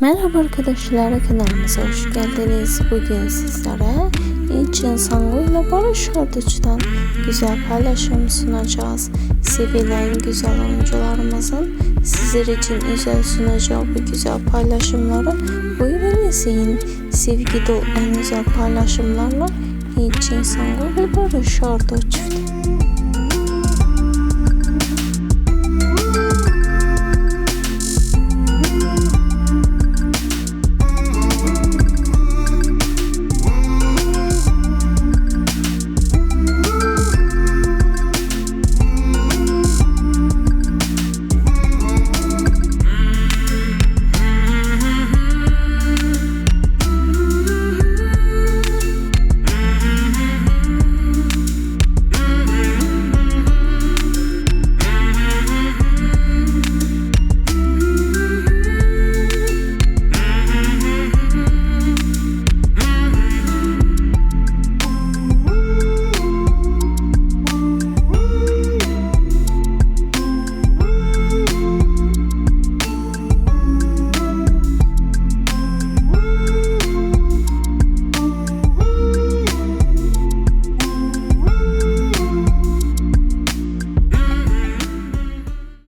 Merhaba arkadaşlar kanalımıza hoş geldiniz. Bugün sizlere için İnsanlı ile Barış Arduç'tan güzel paylaşım sunacağız. Sevilen güzel oyuncularımızın sizler için özel sunacağı bu güzel paylaşımları buyurun izleyin. Sevgi dolu en güzel paylaşımlarla için İnsanlı ve Barış Arduç.